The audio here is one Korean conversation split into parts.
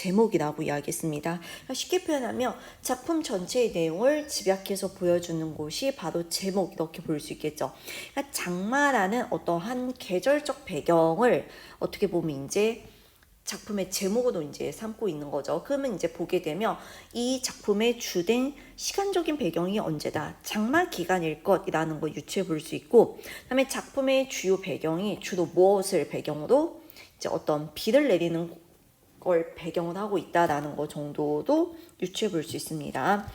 제목이라고 이야기했습니다. 그러니까 쉽게 표현하면 작품 전체의 내용을 집약해서 보여주는 곳이 바로 제목 이렇게 볼 수 있겠죠. 그러니까 장마라는 어떠한 계절적 배경을 어떻게 보면 이제 작품의 제목으로 이제 삼고 있는 거죠. 그러면 이제 보게 되면 이 작품의 주된 시간적인 배경이 언제다. 장마 기간일 것이라는 걸 유추해 볼 수 있고, 그다음에 작품의 주요 배경이 주로 무엇을 배경으로 이제 어떤 비를 내리는 걸 배경으로 하고 있다라는 거 정도도 유추해 볼 수 있습니다.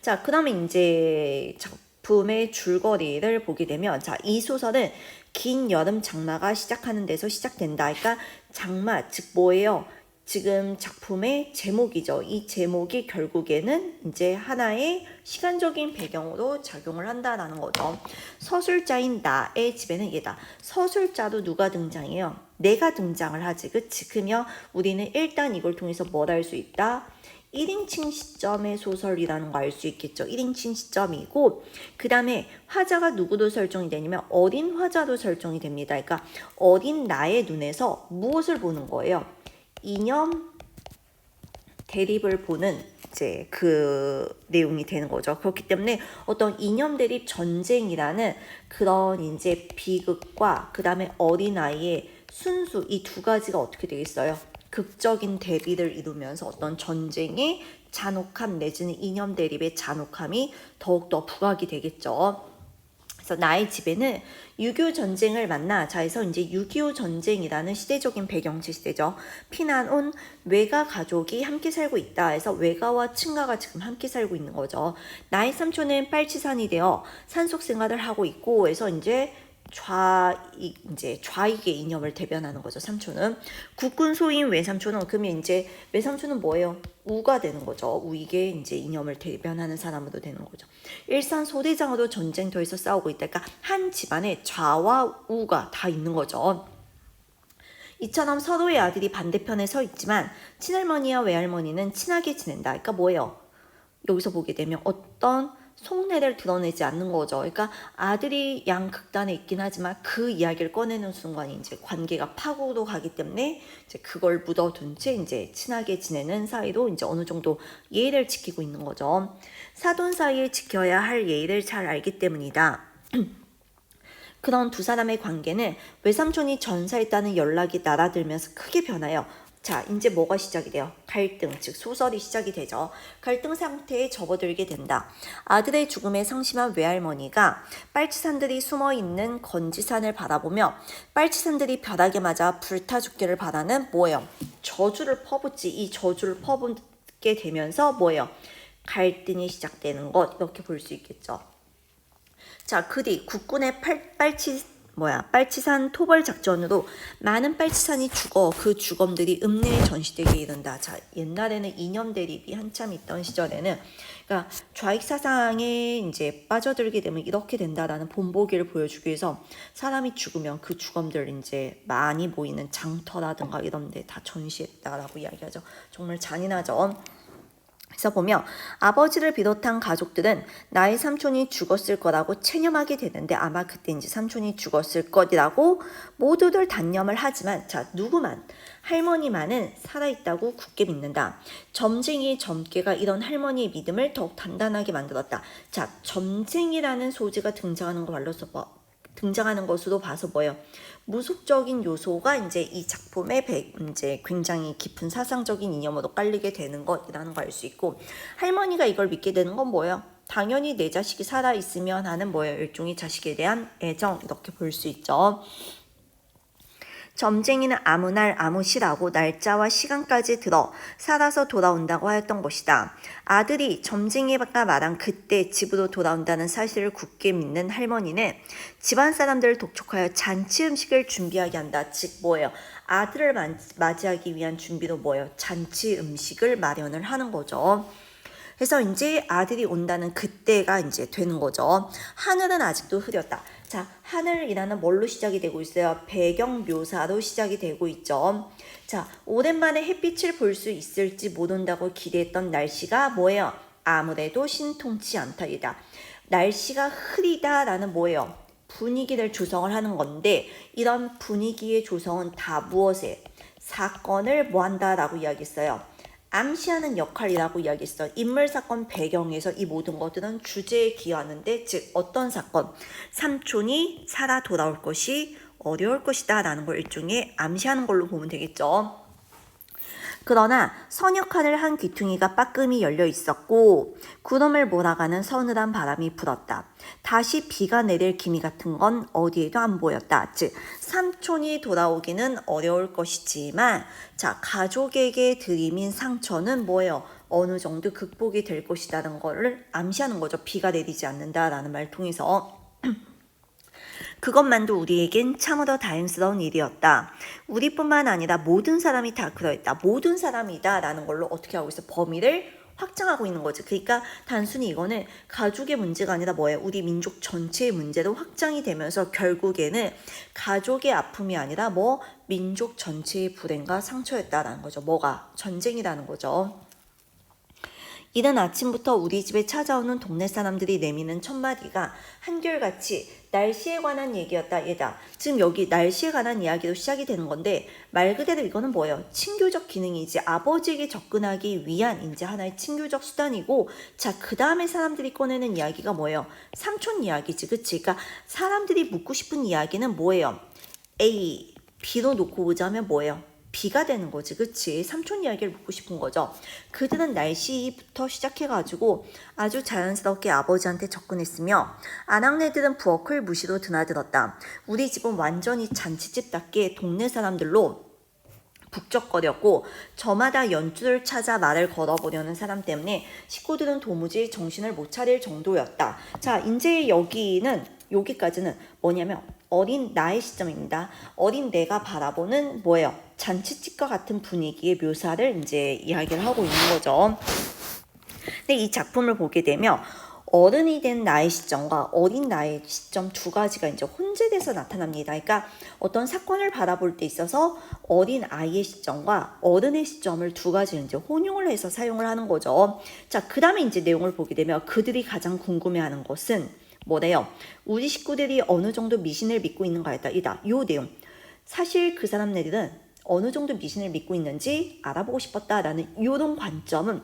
자, 그 다음에 이제 작품의 줄거리를 보게 되면, 자, 이 소설은 긴 여름 장마가 시작하는 데서 시작된다. 그러니까 장마, 즉 뭐예요? 지금 작품의 제목이죠. 이 제목이 결국에는 이제 하나의 시간적인 배경으로 작용을 한다라는 거죠. 서술자인 나의 집에는 얘다. 서술자도 누가 등장해요? 내가 등장을 하지. 그치? 그러면 우리는 일단 이걸 통해서 뭘 알 수 있다? 1인칭 시점의 소설이라는 거 알 수 있겠죠. 1인칭 시점이고 그 다음에 화자가 누구로 설정이 되냐면 어린 화자로 설정이 됩니다. 그러니까 어린 나의 눈에서 무엇을 보는 거예요? 이념 대립을 보는 이제 그 내용이 되는 거죠. 그렇기 때문에 어떤 이념 대립 전쟁이라는 그런 이제 비극과 그 다음에 어린아이의 순수 이 두 가지가 어떻게 되겠어요? 극적인 대비를 이루면서 어떤 전쟁의 잔혹함 내지는 이념 대립의 잔혹함이 더욱더 부각이 되겠죠. 그래서 나의 집에는 6.25 전쟁을 만나 자에서 이제 6.25 전쟁이라는 시대적인 배경지 시대죠. 피난 온 외가 가족이 함께 살고 있다 해서 외가와 친가가 지금 함께 살고 있는 거죠. 나의 삼촌은 빨치산이 되어 산속 생활을 하고 있고 해서 이제 좌익 이제 좌익의 이념을 대변하는 거죠. 삼촌은 국군 소인 외삼촌은 그러면 이제 외삼촌은 뭐예요? 우가 되는 거죠. 우익의 이제 이념을 대변하는 사람으로 되는 거죠. 일산 소대장으로 전쟁터에서 싸우고 있다. 그러니까 한 집안에 좌와 우가 다 있는 거죠. 이처럼 서로의 아들이 반대편에 서 있지만 친할머니와 외할머니는 친하게 지낸다. 그러니까 뭐예요? 여기서 보게 되면 어떤 속내를 드러내지 않는 거죠. 그러니까 아들이 양 극단에 있긴 하지만 그 이야기를 꺼내는 순간 이제 관계가 파고도 가기 때문에 이제 그걸 묻어둔 채 이제 친하게 지내는 사이로 이제 어느 정도 예의를 지키고 있는 거죠. 사돈 사이에 지켜야 할 예의를 잘 알기 때문이다. 그런 두 사람의 관계는 외삼촌이 전사했다는 연락이 날아들면서 크게 변하여 자, 이제 뭐가 시작이 돼요? 갈등, 즉 소설이 시작이 되죠. 갈등 상태에 접어들게 된다. 아들의 죽음에 상심한 외할머니가 빨치산들이 숨어 있는 건지산을 바라보며 빨치산들이 벼락에 맞아 불타 죽기를 바라는 뭐예요? 저주를 퍼붓지. 이 저주를 퍼붓게 되면서 뭐예요? 갈등이 시작되는 것 이렇게 볼 수 있겠죠. 자, 그뒤 국군의 팔, 빨치 뭐야 빨치산 토벌 작전으로 많은 빨치산이 죽어 그 주검들이 읍내에 전시되게 이른다. 자, 옛날에는 이념 대립이 한참 있던 시절에는 그러니까 좌익 사상에 이제 빠져들게 되면 이렇게 된다라는 본보기를 보여주기 위해서 사람이 죽으면 그 주검들 이제 많이 모이는 장터라든가 이런 데 다 전시했다라고 이야기하죠. 정말 잔인하죠. 그래서 보면 아버지를 비롯한 가족들은 나의 삼촌이 죽었을 거라고 체념하게 되는데 아마 그때 이제 삼촌이 죽었을 것이라고 모두들 단념을 하지만 자 누구만 할머니만은 살아있다고 굳게 믿는다. 점쟁이의 점괘가 이런 할머니의 믿음을 더욱 단단하게 만들었다. 자 점쟁이라는 소지가 등장하는 거 말로서 뭐 등장하는 것으로 봐서 뭐예요? 무속적인 요소가 이제 이 작품의 배, 이제 굉장히 깊은 사상적인 이념으로 깔리게 되는 것이라는 걸 알 수 있고 할머니가 이걸 믿게 되는 건 뭐예요? 당연히 내 자식이 살아 있으면 하는 뭐예요? 일종의 자식에 대한 애정 이렇게 볼 수 있죠. 점쟁이는 아무 날 아무 시라고 날짜와 시간까지 들어 살아서 돌아온다고 하였던 것이다. 아들이 점쟁이가 말한 그때 집으로 돌아온다는 사실을 굳게 믿는 할머니는 집안 사람들을 독촉하여 잔치 음식을 준비하게 한다. 즉 뭐예요? 아들을 맞이하기 위한 준비로 뭐예요? 잔치 음식을 마련을 하는 거죠. 그래서 이제 아들이 온다는 그때가 이제 되는 거죠. 하늘은 아직도 흐렸다. 자, 하늘이라는 뭘로 시작이 되고 있어요? 배경 묘사로 시작이 되고 있죠. 자, 오랜만에 햇빛을 볼 수 있을지 모른다고 기대했던 날씨가 뭐예요? 아무래도 신통치 않다이다. 날씨가 흐리다라는 뭐예요? 분위기를 조성을 하는 건데 이런 분위기의 조성은 다 무엇에? 사건을 뭐 한다라고 이야기했어요. 암시하는 역할이라고 이야기했어요. 인물 사건 배경에서 이 모든 것들은 주제에 기여하는데 즉 어떤 사건 삼촌이 살아 돌아올 것이 어려울 것이다 라는 걸 일종의 암시하는 걸로 보면 되겠죠. 그러나 선역할을 한 귀퉁이가 빠끔히 열려 있었고 구름을 몰아가는 서늘한 바람이 불었다. 다시 비가 내릴 기미 같은 건 어디에도 안 보였다. 즉 삼촌이 돌아오기는 어려울 것이지만 자 가족에게 들이민 상처는 뭐예요? 어느 정도 극복이 될 것이라는 거를 암시하는 거죠. 비가 내리지 않는다라는 말 통해서. 그것만도 우리에겐 참으로 다행스러운 일이었다. 우리뿐만 아니라 모든 사람이 다 그러했다. 모든 사람이다 라는 걸로 어떻게 하고 있어? 범위를 확장하고 있는 거지. 그러니까 단순히 이거는 가족의 문제가 아니라 뭐예요? 우리 민족 전체의 문제로 확장이 되면서 결국에는 가족의 아픔이 아니라 뭐 민족 전체의 불행과 상처였다라는 거죠. 뭐가? 전쟁이라는 거죠. 이른 아침부터 우리 집에 찾아오는 동네 사람들이 내미는 첫마디가 한결같이 날씨에 관한 얘기였다 얘다. 지금 여기 날씨에 관한 이야기로 시작이 되는 건데 말 그대로 이거는 뭐예요? 친교적 기능이지 아버지에게 접근하기 위한 이제 하나의 친교적 수단이고 자 그 다음에 사람들이 꺼내는 이야기가 뭐예요? 삼촌 이야기지 그치? 그러니까 사람들이 묻고 싶은 이야기는 뭐예요? A, B로 놓고 보자면 뭐예요? 비가 되는 거지, 그치? 삼촌 이야기를 묻고 싶은 거죠. 그들은 날씨부터 시작해가지고 아주 자연스럽게 아버지한테 접근했으며 아낙네들은 부엌을 무시로 드나들었다. 우리 집은 완전히 잔치집답게 동네 사람들로 북적거렸고 저마다 연주를 찾아 말을 걸어보려는 사람 때문에 식구들은 도무지 정신을 못 차릴 정도였다. 자, 이제 여기는 여기까지는 뭐냐면 어린 나의 시점입니다. 어린 내가 바라보는 뭐예요? 잔치집과 같은 분위기의 묘사를 이제 이야기를 하고 있는 거죠. 근데 이 작품을 보게 되면 어른이 된 나의 시점과 어린 나의 시점 두 가지가 이제 혼재돼서 나타납니다. 그러니까 어떤 사건을 바라볼 때 있어서 어린 아이의 시점과 어른의 시점을 두 가지 이제 혼용을 해서 사용을 하는 거죠. 자, 그 다음에 이제 내용을 보게 되면 그들이 가장 궁금해하는 것은 뭐래요? 우리 식구들이 어느 정도 미신을 믿고 있는가였다. 이다. 요 내용. 사실 그 사람네들은 어느 정도 미신을 믿고 있는지 알아보고 싶었다라는 이런 관점은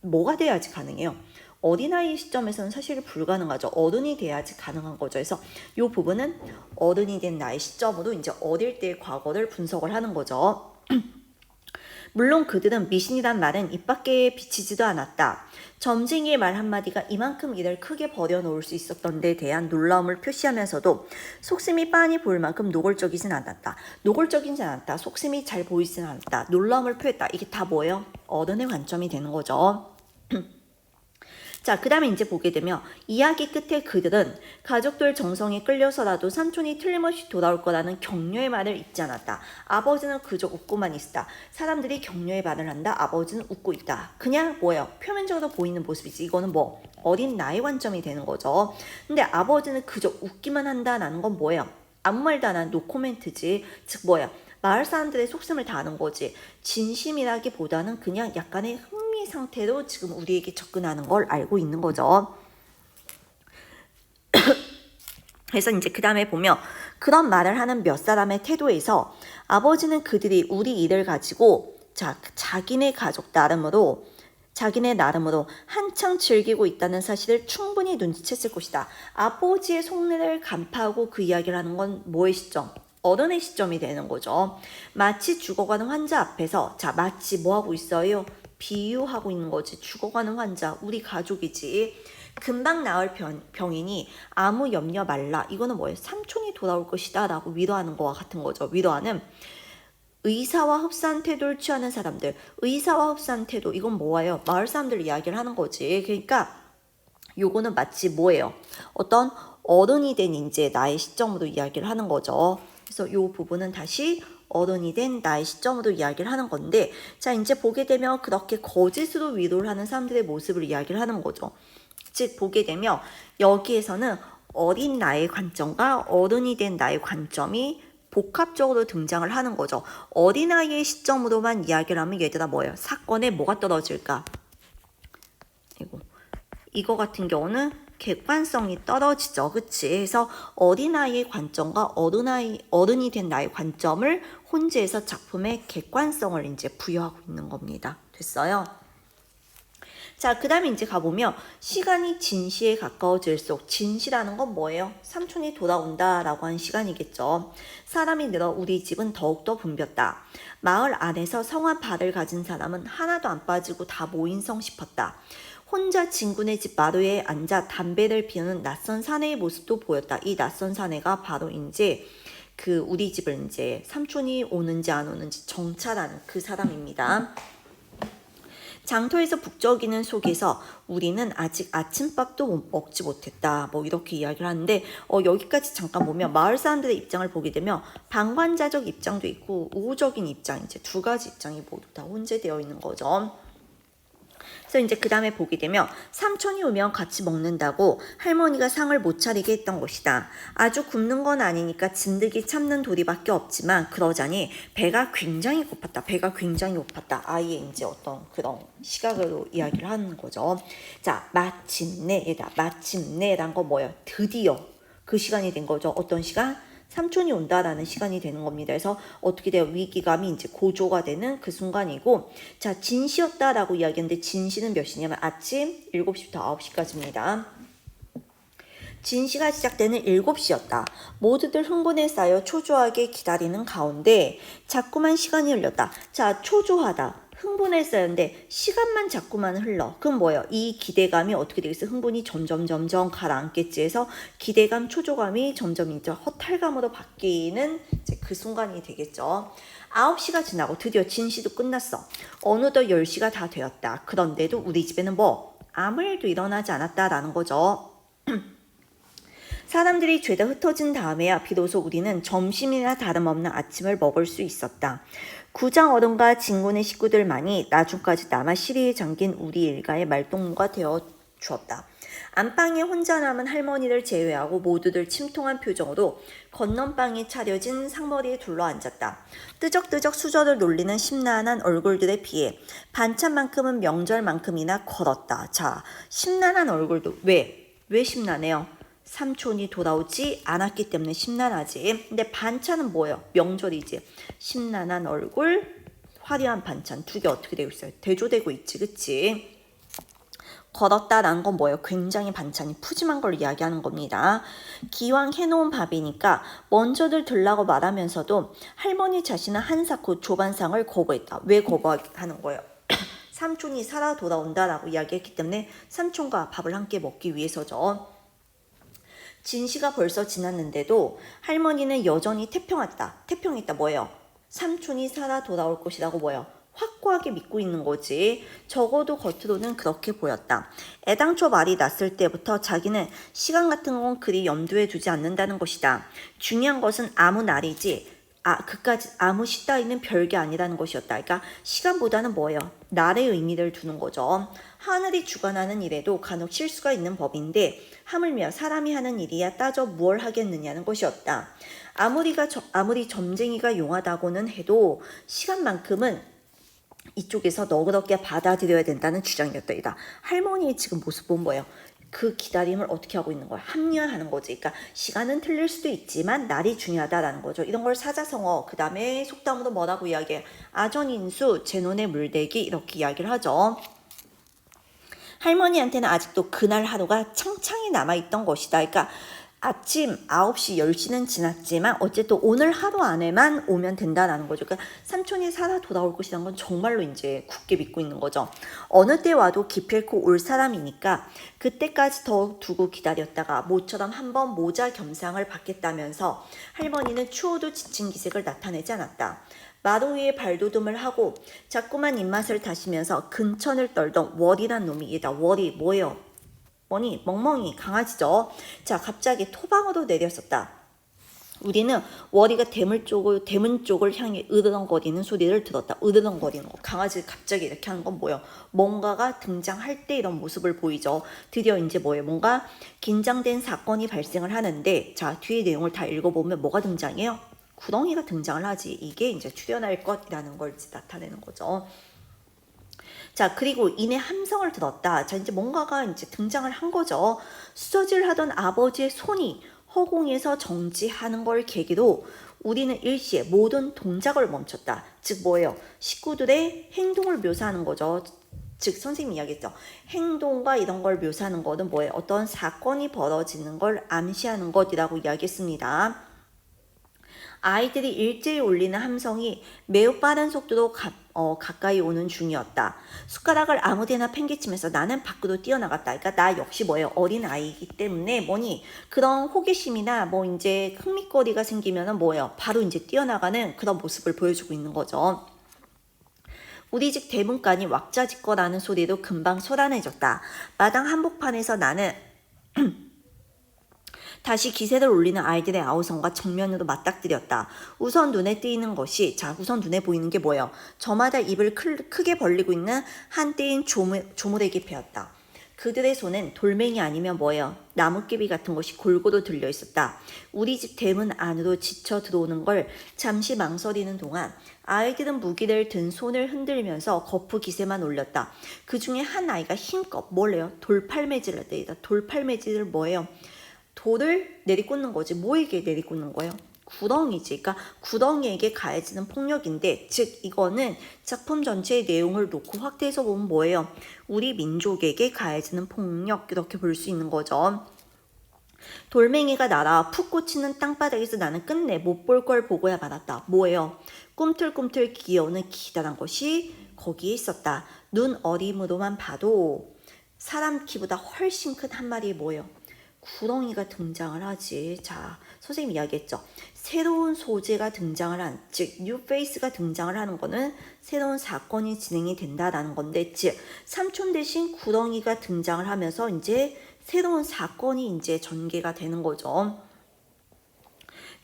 뭐가 돼야지 가능해요? 어린아이 시점에서는 사실 불가능하죠. 어른이 돼야지 가능한 거죠. 그래서 이 부분은 어른이 된 나의 시점으로 이제 어릴 때의 과거를 분석을 하는 거죠. 물론 그들은 미신이란 말은 입 밖에 비치지도 않았다. 점쟁이의 말 한마디가 이만큼 일을 크게 벌여놓을 수 있었던 데 대한 놀라움을 표시하면서도 속심이 빤히 보일 만큼 노골적이진 않았다. 노골적이진 않았다. 속심이 잘 보이진 않았다. 놀라움을 표했다. 이게 다 뭐예요? 어른의 관점이 되는 거죠. 자, 그 다음에 이제 보게 되면 이야기 끝에 그들은 가족들 정성에 끌려서라도 삼촌이 틀림없이 돌아올 거라는 격려의 말을 잊지 않았다. 아버지는 그저 웃고만 있다. 사람들이 격려의 말을 한다. 아버지는 웃고 있다. 그냥 뭐예요? 표면적으로 보이는 모습이지. 이거는 뭐 어린 나의 관점이 되는 거죠. 근데 아버지는 그저 웃기만 한다라는 건 뭐예요? 아무 말도 안 한 노코멘트지. 즉 뭐야? 마을 사람들의 속셈을 다 아는 거지. 진심이라기보다는 그냥 약간의 흥미 상태로 지금 우리에게 접근하는 걸 알고 있는 거죠. 그래서 이제 그 다음에 보면 그런 말을 하는 몇 사람의 태도에서 아버지는 그들이 우리 일을 가지고 자, 자기네 가족 나름으로 자기네 나름으로 한창 즐기고 있다는 사실을 충분히 눈치챘을 것이다. 아버지의 속내를 간파하고 그 이야기를 하는 건 뭐의 시점? 어른의 시점이 되는 거죠. 마치 죽어가는 환자 앞에서 자 마치 뭐 하고 있어요? 비유하고 있는 거지. 죽어가는 환자 우리 가족이지. 금방 나을 병, 병이니 아무 염려 말라. 이거는 뭐예요? 삼촌이 돌아올 것이다 라고 위로하는 거와 같은 거죠. 위로하는 의사와 흡사한 태도를 취하는 사람들. 의사와 흡사한 태도. 이건 뭐예요? 마을 사람들 이야기를 하는 거지. 그러니까 요거는 마치 뭐예요? 어떤 어른이 된 이제 나의 시점으로 이야기를 하는 거죠. 그래서 요 부분은 다시 어른이 된 나의 시점으로 이야기를 하는 건데 자 이제 보게 되면 그렇게 거짓으로 위로를 하는 사람들의 모습을 이야기를 하는 거죠. 즉 보게 되면 여기에서는 어린 나의 관점과 어른이 된 나의 관점이 복합적으로 등장을 하는 거죠. 어린아이의 시점으로만 이야기를 하면 얘들아 뭐예요? 사건에 뭐가 떨어질까? 이거 같은 경우는 객관성이 떨어지죠. 그치? 그래서 어린아이의 관점과 어른아이, 어른이 된 나의 관점을 혼재해서 작품의 객관성을 이제 부여하고 있는 겁니다. 됐어요? 자, 그 다음에 이제 가보면 시간이 진시에 가까워질수록 진시라는 건 뭐예요? 삼촌이 돌아온다라고 한 시간이겠죠. 사람이 늘어 우리 집은 더욱더 붐볐다. 마을 안에서 성한 발을 가진 사람은 하나도 안 빠지고 다 모인 성 싶었다. 혼자 진군의 집 마루에 앉아 담배를 피우는 낯선 사내의 모습도 보였다. 이 낯선 사내가 바로 이제 그 우리 집을 이제 삼촌이 오는지 안 오는지 정찰하는 그 사람입니다. 장터에서 북적이는 속에서 우리는 아직 아침밥도 못- 먹지 못했다. 뭐 이렇게 이야기를 하는데 어, 여기까지 잠깐 보면 마을 사람들의 입장을 보게 되면 방관자적 입장도 있고 우호적인 입장 이제 두 가지 입장이 모두 다 혼재되어 있는 거죠. 그래서 이제 그 다음에 보게 되면 삼촌이 오면 같이 먹는다고 할머니가 상을 못 차리게 했던 것이다. 아주 굶는 건 아니니까 진드기 참는 도리밖에 없지만 그러자니 배가 굉장히 고팠다. 배가 굉장히 고팠다. 아이의 이제 어떤 그런 시각으로 이야기를 하는 거죠. 자, 마침내 얘다. 마침내란 거 뭐예요? 드디어 그 시간이 된 거죠. 어떤 시간? 삼촌이 온다라는 시간이 되는 겁니다. 그래서 어떻게 돼요? 위기감이 이제 고조가 되는 그 순간이고, 자, 진시였다라고 이야기했는데, 진시는 몇 시냐면 아침 7시부터 9시까지입니다. 진시가 시작되는 7시였다. 모두들 흥분에 쌓여 초조하게 기다리는 가운데 자꾸만 시간이 흘렀다. 자, 초조하다. 흥분에 쌓였는데 시간만 자꾸만 흘러. 그럼 뭐예요? 이 기대감이 어떻게 되겠어? 흥분이 점점 점점 가라앉겠지 해서 기대감, 초조감이 점점 이제 허탈감으로 바뀌는 이제 그 순간이 되겠죠. 9시가 지나고 드디어 진시도 끝났어. 어느덧 10시가 다 되었다. 그런데도 우리 집에는 뭐 아무 일도 일어나지 않았다라는 거죠. 사람들이 죄다 흩어진 다음에야 비로소 우리는 점심이나 다름없는 아침을 먹을 수 있었다. 구장 어른과 진군의 식구들만이 나중까지 남아 시리에 잠긴 우리 일가의 말동무가 되어 주었다. 안방에 혼자 남은 할머니를 제외하고 모두들 침통한 표정으로 건넌방에 차려진 상머리에 둘러앉았다. 뜨적뜨적 수저를 놀리는 심란한 얼굴들에 비해 반찬만큼은 명절만큼이나 걸었다. 자, 심란한 얼굴도 왜? 왜 심란해요? 삼촌이 돌아오지 않았기 때문에 심란하지. 근데 반찬은 뭐예요? 명절이지. 심란한 얼굴, 화려한 반찬 두 개 어떻게 되고 있어요? 대조되고 있지, 그치? 걸었다라는 건 뭐예요? 굉장히 반찬이 푸짐한 걸 이야기하는 겁니다. 기왕 해놓은 밥이니까 먼저들 들라고 말하면서도 할머니 자신은 한사코 조반상을 거부했다. 왜 거부하는 거예요? 삼촌이 살아 돌아온다라고 이야기했기 때문에 삼촌과 밥을 함께 먹기 위해서죠. 진시가 벌써 지났는데도 할머니는 여전히 태평했다. 태평했다 뭐예요? 삼촌이 살아 돌아올 것이라고 뭐예요? 확고하게 믿고 있는 거지. 적어도 겉으로는 그렇게 보였다. 애당초 말이 났을 때부터 자기는 시간 같은 건 그리 염두에 두지 않는다는 것이다. 중요한 것은 아무 날이지. 아, 그까지 아무 시 따위는 별게 아니라는 것이었다. 그러니까 시간보다는 뭐예요? 날의 의미를 두는 거죠. 하늘이 주관하는 일에도 간혹 실수가 있는 법인데 하물며 사람이 하는 일이야 따져 무얼 하겠느냐는 것이었다. 아무리가 저- 아무리 점쟁이가 용하다고는 해도 시간만큼은 이쪽에서 너그럽게 받아들여야 된다는 주장이었다. 이다. 할머니의 지금 모습 본 뭐예요? 그 기다림을 어떻게 하고 있는 거야? 합리화하는 거지. 그러니까 시간은 틀릴 수도 있지만 날이 중요하다라는 거죠. 이런 걸 사자성어, 그 다음에 속담으로 뭐라고 이야기해? 아전인수, 제논의 물대기 이렇게 이야기를 하죠. 할머니한테는 아직도 그날 하루가 창창히 남아있던 것이다. 그러니까 아침 9시, 10시는 지났지만 어쨌든 오늘 하루 안에만 오면 된다라는 거죠. 그러니까 삼촌이 살아 돌아올 것이라는 건 정말로 이제 굳게 믿고 있는 거죠. 어느 때 와도 기필코 올 사람이니까 그때까지 더 두고 기다렸다가 모처럼 한번 모자 겸상을 받겠다면서 할머니는 추워도 지친 기색을 나타내지 않았다. 마루 위에 발도듬을 하고 자꾸만 입맛을 다시면서 근천을 떨던 월이란 놈이 얘다. 월이 뭐예요? 뭐니? 멍멍이 강아지죠. 자 갑자기 토방으로 내렸었다. 우리는 월이가 대문 쪽을 대문 쪽을 향해 으르렁거리는 소리를 들었다. 으르렁거리는 거. 강아지 갑자기 이렇게 하는 건 뭐예요? 뭔가가 등장할 때 이런 모습을 보이죠. 드디어 이제 뭐예요? 뭔가 긴장된 사건이 발생을 하는데 자 뒤에 내용을 다 읽어보면 뭐가 등장해요? 구덩이가 등장을 하지. 이게 이제 출현할 것이라는 걸 나타내는 거죠. 자, 그리고 이내 함성을 들었다. 자, 이제 뭔가가 이제 등장을 한 거죠. 수저질 하던 아버지의 손이 허공에서 정지하는 걸 계기로 우리는 일시에 모든 동작을 멈췄다. 즉 뭐예요? 식구들의 행동을 묘사하는 거죠. 즉 선생님이 이야기했죠. 행동과 이런 걸 묘사하는 것은 뭐예요? 어떤 사건이 벌어지는 걸 암시하는 것이라고 이야기했습니다. 아이들이 일제히 울리는 함성이 매우 빠른 속도로 가, 어, 가까이 오는 중이었다. 숟가락을 아무데나 팽개치면서 나는 밖으로 뛰어나갔다. 그러니까 나 역시 뭐예요? 어린 아이이기 때문에 뭐니 그런 호기심이나 뭐 이제 흥미거리가 생기면은 뭐예요? 바로 이제 뛰어나가는 그런 모습을 보여주고 있는 거죠. 우리 집 대문간이 왁자지껄하는 소리도 금방 소란해졌다. 마당 한복판에서 나는 다시 기세를 올리는 아이들의 아우성과 정면으로 맞닥뜨렸다. 우선 눈에 띄는 것이 자 우선 눈에 보이는 게 뭐예요? 저마다 입을 크, 크게 벌리고 있는 한때인 조물, 조물에게 배웠다. 그들의 손엔 돌멩이 아니면 뭐예요? 나뭇개비 같은 것이 골고루 들려 있었다. 우리 집 대문 안으로 지쳐 들어오는 걸 잠시 망설이는 동안 아이들은 무기를 든 손을 흔들면서 거푸 기세만 올렸다. 그 중에 한 아이가 힘껏 뭘래요? 돌팔매질을 때리다. 돌팔매질을 뭐예요? 돌을 내리꽂는 거지. 뭐에게 내리꽂는 거예요? 구덩이지. 그러니까 구덩이에게 가해지는 폭력인데, 즉 이거는 작품 전체의 내용을 놓고 확대해서 보면 뭐예요? 우리 민족에게 가해지는 폭력 이렇게 볼 수 있는 거죠. 돌멩이가 날아 푹 꽂히는 땅바닥에서 나는 끝내 못 볼 걸 보고야 말았다. 뭐예요? 꿈틀꿈틀 기어오는 기다란 것이 거기에 있었다. 눈 어림으로만 봐도 사람 키보다 훨씬 큰 한 마리의 뭐예요? 구렁이가 등장을 하지. 자, 선생님 이야기했죠. 새로운 소재가 등장을 한, 즉, 뉴 페이스가 등장을 하는 거는 새로운 사건이 진행이 된다라는 건데, 즉, 삼촌 대신 구렁이가 등장을 하면서 이제 새로운 사건이 이제 전개가 되는 거죠.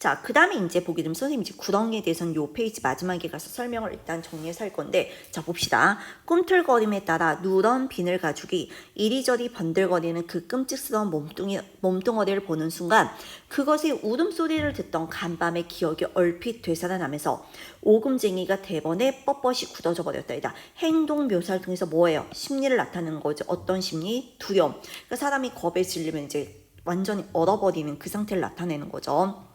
자, 그 다음에 이제 보게 되면 선생님 이제 구덩이에 대해서는 요 페이지 마지막에 가서 설명을 일단 정리해서 할 건데, 자, 봅시다. 꿈틀거림에 따라 누런 비늘 가죽이 이리저리 번들거리는 그 끔찍스러운 몸뚱이, 몸뚱어리를 보는 순간 그것의 울음소리를 듣던 간밤의 기억이 얼핏 되살아나면서 오금쟁이가 대번에 뻣뻣이 굳어져 버렸다. 이다. 행동 묘사를 통해서 뭐예요? 심리를 나타내는 거죠. 어떤 심리? 두려움. 그러니까 사람이 겁에 질리면 이제 완전히 얼어버리는 그 상태를 나타내는 거죠.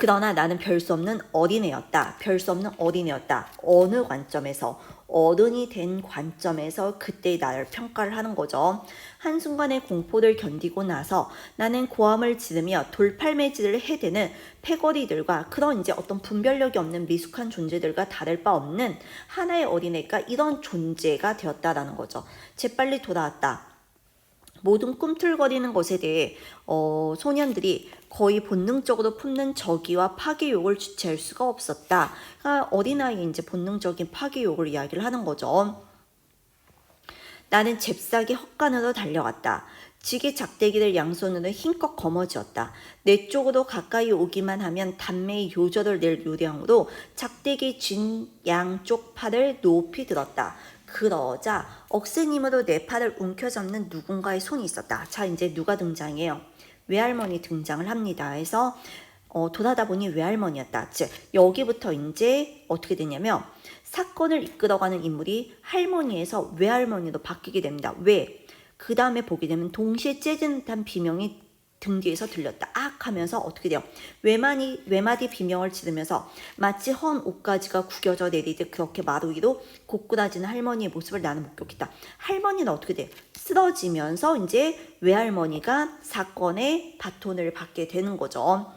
그러나 나는 별 수 없는 어린애였다. 별 수 없는 어린애였다. 어느 관점에서 어른이 된 관점에서 그때의 나를 평가를 하는 거죠. 한순간의 공포를 견디고 나서 나는 고함을 지르며 돌팔매질을 해대는 패거리들과 그런 이제 어떤 분별력이 없는 미숙한 존재들과 다를 바 없는 하나의 어린애가 이런 존재가 되었다라는 거죠. 재빨리 돌아왔다. 모든 꿈틀거리는 것에 대해 어, 소년들이 거의 본능적으로 품는 저기와 파괴욕을 주체할 수가 없었다. 그러니까 어린아이의 이제 본능적인 파괴욕을 이야기를 하는 거죠. 나는 잽싸게 헛간으로 달려갔다. 지게 작대기를 양손으로 힘껏 거머쥐었다. 내 쪽으로 가까이 오기만 하면 단매의 요절을 낼 요량으로 작대기 쥔 양쪽 팔을 높이 들었다. 그러자 억센힘으로 내 팔을 움켜잡는 누군가의 손이 있었다. 자, 이제 누가 등장해요? 외할머니 등장을 합니다. 해서 어, 돌아다 보니 외할머니였다. 즉, 여기부터 이제 어떻게 되냐면 사건을 이끌어가는 인물이 할머니에서 외할머니로 바뀌게 됩니다. 왜? 그 다음에 보게 되면 동시에 재진 듯한 비명이 등 뒤에서 들렸다. 악 하면서 어떻게 돼요? 외마디, 외마디 비명을 지르면서 마치 헌 옷가지가 구겨져 내리듯 그렇게 마루 위로 고꾸라지는 할머니의 모습을 나는 목격했다. 할머니는 어떻게 돼요? 쓰러지면서 이제 외할머니가 사건의 바톤을 받게 되는 거죠.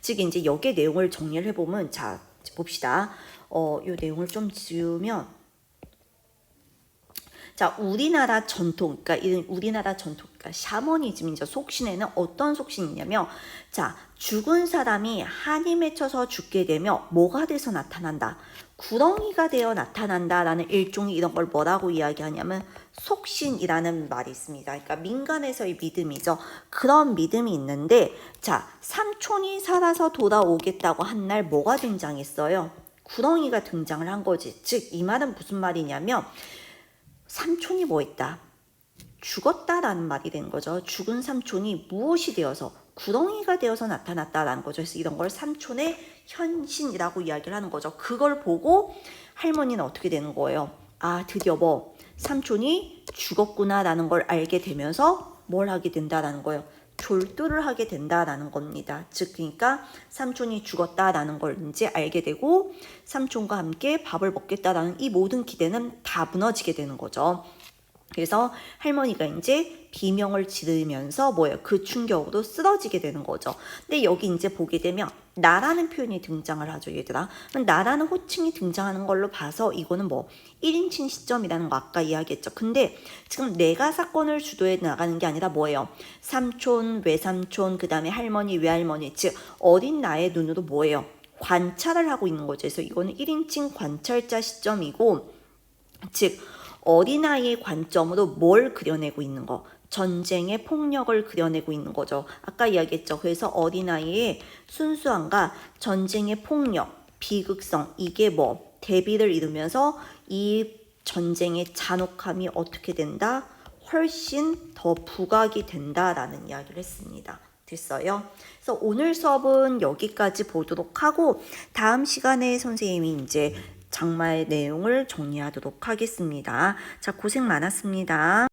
즉 이제 여기에 내용을 정리를 해보면 자 봅시다. 어, 이 내용을 좀 지우면 자, 우리나라 전통, 그러니까 이런 우리나라 전통, 그러니까 샤머니즘이죠. 속신에는 어떤 속신이냐면, 자, 죽은 사람이 한이 맺혀서 죽게 되면 뭐가 돼서 나타난다? 구렁이가 되어 나타난다라는 일종의 이런 걸 뭐라고 이야기하냐면 속신이라는 말이 있습니다. 그러니까 민간에서의 믿음이죠. 그런 믿음이 있는데, 자, 삼촌이 살아서 돌아오겠다고 한 날 뭐가 등장했어요? 구렁이가 등장을 한 거지. 즉, 이 말은 무슨 말이냐면, 삼촌이 뭐 했다? 죽었다라는 말이 되는 거죠. 죽은 삼촌이 무엇이 되어서 구덩이가 되어서 나타났다라는 거죠. 그래서 이런 걸 삼촌의 현신이라고 이야기를 하는 거죠. 그걸 보고 할머니는 어떻게 되는 거예요? 아, 드디어 뭐 삼촌이 죽었구나라는 걸 알게 되면서 뭘 하게 된다라는 거예요. 졸도를 하게 된다라는 겁니다. 즉, 그러니까 삼촌이 죽었다라는 걸 이제 알게 되고 삼촌과 함께 밥을 먹겠다라는 이 모든 기대는 다 무너지게 되는 거죠. 그래서 할머니가 이제 비명을 지르면서 뭐예요? 그 충격으로 쓰러지게 되는 거죠. 근데 여기 이제 보게 되면 나라는 표현이 등장을 하죠, 얘들아. 나라는 호칭이 등장하는 걸로 봐서 이거는 뭐 1인칭 시점이라는 거 아까 이야기했죠. 근데 지금 내가 사건을 주도해 나가는 게 아니라 뭐예요? 삼촌, 외삼촌, 그 다음에 할머니, 외할머니, 즉 어린 나의 눈으로 뭐예요? 관찰을 하고 있는 거죠. 그래서 이거는 1인칭 관찰자 시점이고 즉 어린아이의 관점으로 뭘 그려내고 있는 거 전쟁의 폭력을 그려내고 있는 거죠. 아까 이야기했죠. 그래서 어린아이의 순수함과 전쟁의 폭력, 비극성 이게 뭐 대비를 이루면서 이 전쟁의 잔혹함이 어떻게 된다? 훨씬 더 부각이 된다라는 이야기를 했습니다. 됐어요? 그래서 오늘 수업은 여기까지 보도록 하고 다음 시간에 선생님이 이제 장마의 내용을 정리하도록 하겠습니다. 자, 고생 많았습니다.